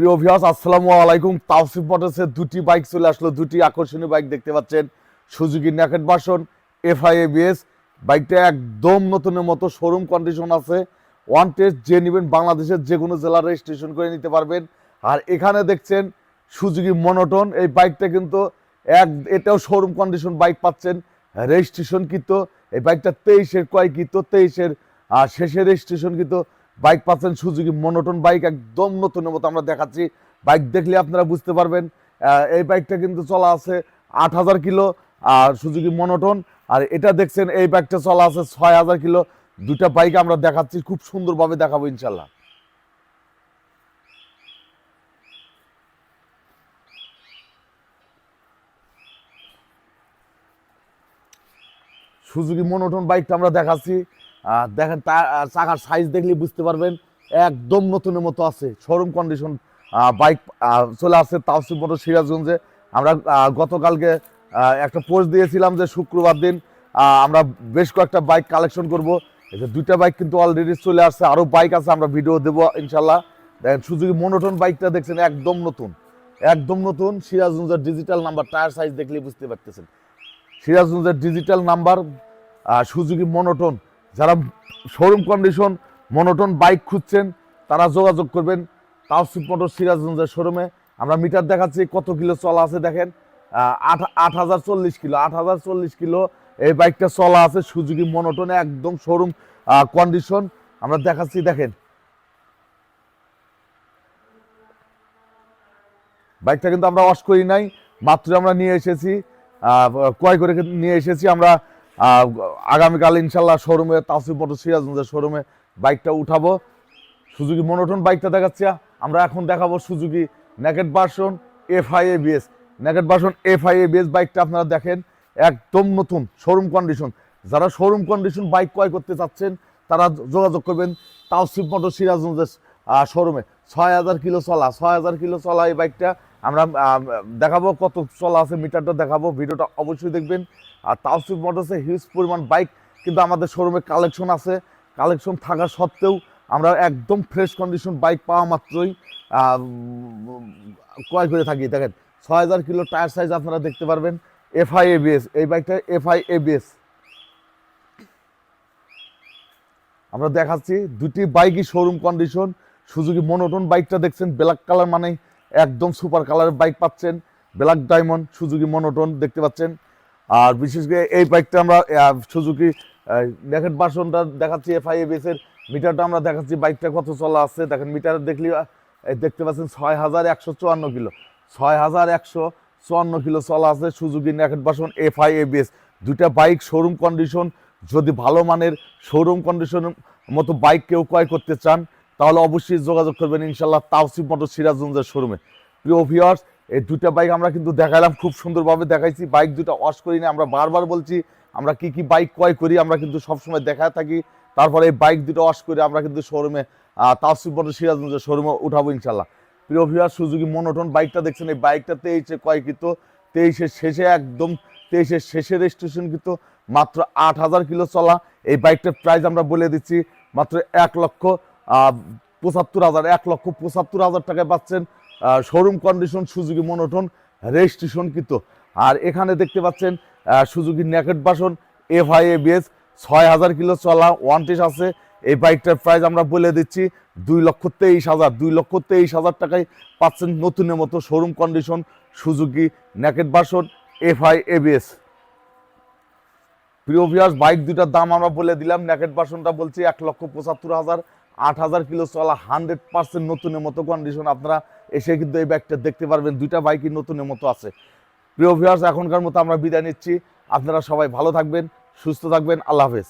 প্রিয় ভিউয়ার্স আসসালামু আলাইকুম। তাওসিফ মোটরসের দুটি বাইক চলে আসলো, দুটি আকর্ষণীয় বাইক দেখতে পাচ্ছেন। সুজুকি ন্যাকেট বাসন এফআই এবিএস বাইকটা একদম নতুনের মতো শোরুম কন্ডিশন আছে। ওয়ান টেস্ট যে নেবেন বাংলাদেশের যে কোনো জেলার রেজিস্ট্রেশন করে নিতে পারবেন। আর এখানে দেখছেন সুজুকি মনোটন এই বাইকটা কিন্তু এক, এটাও শোরুম কন্ডিশন বাইক পাচ্ছেন। রেজিস্ট্রেশন কিন্তু, এই বাইকটা তেইশের কয় কিন্তু, তেইশের আর শেষে রেজিস্ট্রেশন কিন্তু বাইক পাচ্ছেন সুযোগী মনোটন বাইক, একদম নতুন মতো আমরা দেখাচ্ছি। বাইক দেখলে আপনারা বুঝতে পারবেন এই বাইকটা কিন্তু চলা আছে আট হাজার কিলো, আর সুযোগী মনোটন, আর এটা দেখছেন এই বাইকটা চলা আছে ছয় হাজার কিলো। দুটা বাইক আমরা দেখাচ্ছি, খুব সুন্দরভাবে দেখাবো ইনশাল্লাহ। সুজুকি মনোটন বাইকটা আমরা দেখাচ্ছি। দেখেন চাকার সাইজ দেখলে বুঝতে পারবেন, একদম নতুনের মতো আছে। শোরুম কন্ডিশন বাইক চলে আসছে তাওসিফ মোটর সিরাজগঞ্জে। আমরা গতকালকে একটা পোস্ট দিয়েছিলাম যে শুক্রবার দিন আমরা বেশ কয়েকটা বাইক কালেকশন করব। যে দুইটা বাইক কিন্তু অলরেডি চলে আসছে। আরও বাইক আছে, আমরা ভিডিও দেবো ইনশাল্লাহ দেখেন সুজুকি মনোটন বাইকটা দেখছেন, একদম নতুন। একদম নতুন, সিরাজগঞ্জের ডিজিটাল নাম্বার টায়ার সাইজ দেখলে বুঝতে পারতেছেন। সিরাজগঞ্জের ডিজিটাল নাম্বার সুজুকি মনোটন যারা শোরুম কন্ডিশন মনোটন বাইক খুঁজছেন, তারা যোগাযোগ করবেন তাওসিফ মোটর সিরাজগঞ্জের শোরুমে আমরা মিটার দেখাচ্ছি, কত কিলো চলা আছে দেখেন। আট আট হাজার চল্লিশ কিলো, আট হাজার চল্লিশ কিলো এই বাইকটা চলা আছে সুজুকি মনোটনে একদম শোরুম কন্ডিশন আমরা দেখাচ্ছি, দেখেন। বাইকটা কিন্তু আমরা ওয়াশ করি নাই মাত্র আমরা নিয়ে এসেছি। ক্রয় করে নিয়ে এসেছি। আমরা আগামীকাল ইনশাল্লাহ শোরুমে, তাসিফ মোটর সিরাজগঞ্জের শোরুমে বাইকটা উঠাবো। সুজুকি মনোটন বাইকটা দেখাচ্ছি। আমরা এখন দেখাবো Suzuki naked version F I ABS naked version F I ABS বাইকটা আপনারা দেখেন, একদম নতুন শোরুম কন্ডিশন যারা শোরুম কন্ডিশন বাইক ক্রয় করতে চাচ্ছেন, তারা যোগাযোগ করবেন তাওসিফ মোটর সিরাজগঞ্জের শোরুমে ছয় হাজার কিলো চলা, ছয় হাজার কিলো চলা এই বাইকটা আমরা দেখাবো কত চলা আছে, মিটারটা দেখাবো, ভিডিওটা অবশ্যই দেখবেন। আর তাওসিফ মোটরসে হিউজ পরিমাণ বাইক কিন্তু আমাদের শোরুমে কালেকশন আছে। কালেকশন থাকা সত্ত্বেও আমরা একদম ফ্রেশ কন্ডিশন বাইক পাওয়া মাত্রই ক্রয় করে থাকি। দেখেন, ছয় হাজার কিলো টায়ার সাইজ আপনারা দেখতে পারবেন। এফআই এবিএস এই বাইকটা এফআই এবিএস আমরা দেখাচ্ছি দুটি বাইকই শোরুম কন্ডিশন সুজুকি মনোটন বাইকটা দেখছেন ব্ল্যাক কালার মানে একদম সুপার কালারের বাইক পাচ্ছেন। ব্ল্যাক ডায়মন্ড, সুজুকি মনোটন দেখতে পাচ্ছেন। আর বিশেষ করে এই বাইকটা আমরা সুজুকি নেকেট ভার্সনটা দেখাচ্ছি এফআই এর। মিটারটা আমরা দেখাচ্ছি, বাইকটা কত চলা আছে। দেখেন মিটার দেখলে দেখতে পাচ্ছেন ছয় হাজার একশো চুয়ান্ন কিলো। ছয় হাজার একশো চুয়ান্ন কিলো চলা আছে Suzuki naked version FI ABS দুইটা বাইক শোরুম কন্ডিশন যদি ভালো মানের শোরুম কন্ডিশনের মতো বাইক কেউ ক্রয় করতে চান তাহলে অবশ্যই যোগাযোগ করবেন ইনশাল্লাহ তাওসিফ মোটর সিরাজগঞ্জের শোরুমে। প্রিয় ভিওয়ার্স এই দুটা বাইক আমরা কিন্তু দেখালাম খুব সুন্দরভাবে দেখাইছি। বাইক দুটা ওয়াশ করি না আমরা বারবার বলছি, আমরা কি কি বাইক ক্রয় করি, আমরা কিন্তু সবসময় দেখায় থাকি। তারপরে এই বাইক দুটো ওয়াশ করে আমরা কিন্তু শোরুমে তাওসিফ মোটর সিরাজগঞ্জের শোরুমে উঠাবো ইনশাল্লাহ প্রিয় ভিউয়ার সুজুকি মনোটন বাইকটা দেখছেন, এই বাইকটা তেইশে ক্রয় কিন্তু তেইশের শেষে একদম তেইশের শেষে রেজিস্ট্রেশন কিন্তু মাত্র আট হাজার কিলো চলা। এই বাইকটার প্রাইস আমরা বলে দিচ্ছি, মাত্র এক লক্ষ পঁচাত্তর হাজার, এক লক্ষ পঁচাত্তর হাজার টাকায় পাচ্ছেন showroom condition Suzuki monotone registration কিন্তু। আর এখানে দেখতে পাচ্ছেন Suzuki naked version F I ABS ছয় হাজার কিলো চলা ওয়ান টেস আছে। এই বাইকটার প্রাইস আমরা বলে দিচ্ছি, দুই লক্ষ তেইশ হাজার, দুই লক্ষ তেইশ হাজার টাকায় পাচ্ছেন নতুনের মতো showroom condition Suzuki naked version F I ABS প্রিয় বাইক দুটার দাম আমরা বলে দিলাম নেকেট বাসনটা বলছি এক লক্ষ পঁচাত্তর হাজার আট হাজার কিলো চলা হান্ড্রেড পার্সেন্ট নতুনের মতো কন্ডিশন আপনারা এসে কিন্তু এই ব্যাগটা দেখতে পারবেন। দুইটা বাইকই নতুনের মতো আছে। প্রিয় ভিউয়ার্স এখনকার মতো আমরা বিদায় নিচ্ছি। আপনারা সবাই ভালো থাকবেন, সুস্থ থাকবেন। আল্লাহ হাফেজ।